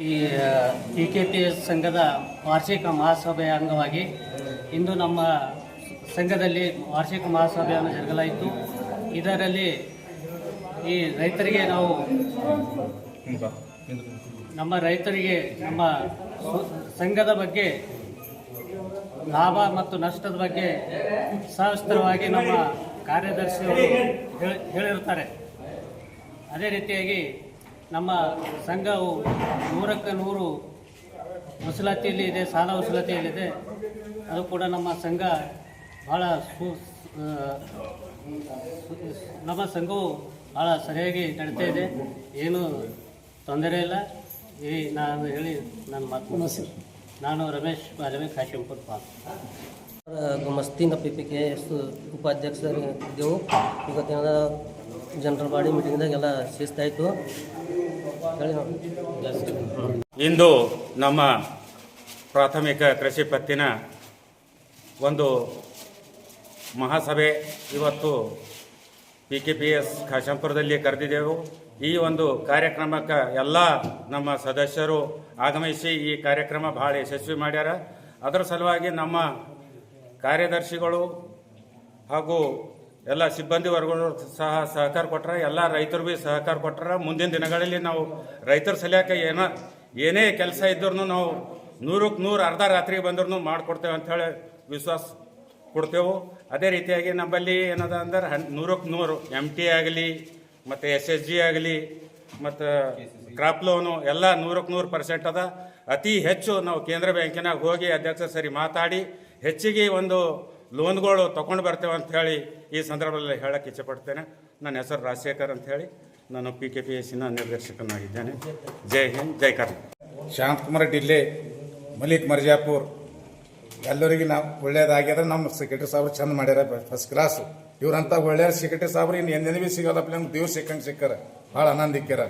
ಈ T K P S ಸಂಘದ ವಾರ್ಷಿಕ ಮಹಾಸಭೆಯ ಅಂಗವಾಗಿ ಇಂದು ನಮ್ಮ ಸಂಘದಲ್ಲಿ ವಾರ್ಷಿಕ ಮಹಾಸಭೆಯನ್ನು ಜರುಗಲಾಯಿತು. ಇದರಲ್ಲಿ ಈ ರೈತರಿಗೆ ನಾವು ನಮ್ಮ ರೈತರಿಗೆ ನಮ್ಮ ಸಂಘದ ಬಗ್ಗೆ ಲಾಭ ಮತ್ತು ನಷ್ಟದ ಬಗ್ಗೆ ಸಹಸ್ತ್ರವಾಗಿ ನಮ್ಮ ಕಾರ್ಯದರ್ಶಿಯವರು ಹೇಳಿ- ಹೇಳಿರುತ್ತಾರೆ. ಅದೇ ರೀತಿಯಾಗಿ ನಮ್ಮ ಸಂಘವು ನೂರಕ್ಕೆ ನೂರು ವಸೂಲಾತಿಯಲ್ಲಿ ಇದೆ, ಸಾಲ ವಸೂಲಾತಿಯಲ್ಲಿದೆ ಅದು ಕೂಡ ನಮ್ಮ ಸಂಘ ಭಾಳ ನಮ್ಮ ಸಂಘವು ಭಾಳ ಸರಿಯಾಗಿ ನಡೀತಾ ಇದೆ. ಏನು ತೊಂದರೆ ಇಲ್ಲ. ಈ ನಾನು ಹೇಳಿ ನನ್ನ ಮಾತು ನಾನು ರಮೇಶ್ ಬಾಲವೆ, ಕಾಶಿಂಪುರ್ ಪಾಲ್. ಗುಮಸ್ತಿನ ಪಿ ಪಿ ಕೆ ಎಸ್ ಉಪಾಧ್ಯಕ್ಷರಿದ್ದೆವು ಇವತ್ತಿನ ಜನರಲ್ ಬಾಡಿ ಮೀಟಿಂಗ್ದಾಗೆಲ್ಲ ಶಿಸ್ತಾಯಿತು ಹೇಳಿ ನೋಡಿ. ಇಂದು ನಮ್ಮ ಪ್ರಾಥಮಿಕ ಕೃಷಿ ಪತ್ತಿನ ಒಂದು ಮಹಾಸಭೆ ಇವತ್ತು ಪಿ ಕೆ ಪಿ ಎಸ್ ಖಾಶಂಪುರದಲ್ಲಿ ಕರೆದಿದ್ದೆವು. ಈ ಒಂದು ಕಾರ್ಯಕ್ರಮಕ್ಕೆ ಎಲ್ಲ ನಮ್ಮ ಸದಸ್ಯರು ಆಗಮಿಸಿ ಈ ಕಾರ್ಯಕ್ರಮ ಭಾಳ ಯಶಸ್ವಿ ಮಾಡ್ಯಾರ. ಅದರ ಸಲುವಾಗಿ ನಮ್ಮ ಕಾರ್ಯದರ್ಶಿಗಳು ಹಾಗೂ ಎಲ್ಲ ಸಿಬ್ಬಂದಿ ವರ್ಗಗಳು ಸಹ ಸಹಕಾರ ಕೊಟ್ಟರೆ ಎಲ್ಲ ರೈತರು ಭೀ ಸಹಕಾರ ಕೊಟ್ಟರೆ ಮುಂದಿನ ದಿನಗಳಲ್ಲಿ ನಾವು ರೈತರ ಸಲಿಯಾಕ ಏನ, ಏನೇ ಕೆಲಸ ಇದ್ರೂ ನಾವು ನೂರಕ್ಕೆ ನೂರು ಅರ್ಧ ರಾತ್ರಿ ಬಂದ್ರೂ ಮಾಡಿಕೊಡ್ತೇವೆ ಅಂಥೇಳಿ ವಿಶ್ವಾಸ ಕೊಡ್ತೇವೆ. ಅದೇ ರೀತಿಯಾಗಿ ನಮ್ಮಲ್ಲಿ ಏನದ ಅಂದ್ರೆ ಹನ್ ನೂರಕ್ಕೆ ನೂರು ಎಂ ಟಿ ಆಗಲಿ, ಮತ್ತು ಎಸ್ ಎಸ್ ಜಿ ಆಗಲಿ, ಮತ್ತು ಕ್ರಾಪ್ ಲೋನು ಎಲ್ಲ ನೂರಕ್ಕೆ ನೂರು ಪರ್ಸೆಂಟ್ ಅದ. ಅತಿ ಹೆಚ್ಚು ನಾವು ಕೇಂದ್ರ ಬ್ಯಾಂಕಿನಾಗ ಹೋಗಿ ಅಧ್ಯಕ್ಷ ಸರಿ ಮಾತಾಡಿ, ಹೆಚ್ಚಿಗೆ ಒಂದು ಲೋನ್ಗಳು ತೊಗೊಂಡು ಬರ್ತೇವೆ ಅಂತ ಹೇಳಿ ಈ ಸಂದರ್ಭದಲ್ಲಿ ಹೇಳಕ್ಕೆ ಇಚ್ಛೆಪಡ್ತೇನೆ. ನನ್ನ ಹೆಸರು ರಾಜಶೇಖರ್ ಹೇಳಿ ನಾನು ಪಿ ಕೆ ಪಿ ಎಸ್ ಸಿನ ನಿರ್ದೇಶಕನಾಗಿದ್ದೇನೆ. ಜೈ ಹಿಂದ್, ಜೈ ಕರ್ನಾಟಕ. ಶಾಂತಕುಮಾರ್ ಡಿಲ್ಲೆ ಮಲಿಕ್ ಮರ್ಜಾಪುರ್. ಎಲ್ಲರಿಗೆ ನಾವು ಒಳ್ಳೇದಾಗ್ಯದ, ನಮ್ಮ ಸೆಕ್ರೆಟರಿ ಸಾಹೇಬ್ರು ಚಂದ ಮಾಡ್ಯಾರ ಫಸ್ಟ್ ಕ್ಲಾಸ್ ಇವ್ರಂತ ಒಳ್ಳೆಯ ಸೆಕ್ರೆಟರಿ ಸಾಹೇಬ್ರು ಇನ್ನು ಸಿಗೋದಪ್ಪ ನಮ್ಗೆ ದೇವ್ರು ಸಿಕ್ಕಂಗೆ ಸಿಕ್ಕಾರ. ಭಾಳ ಆನಂದಿಕ್ಕ್ಯಾರ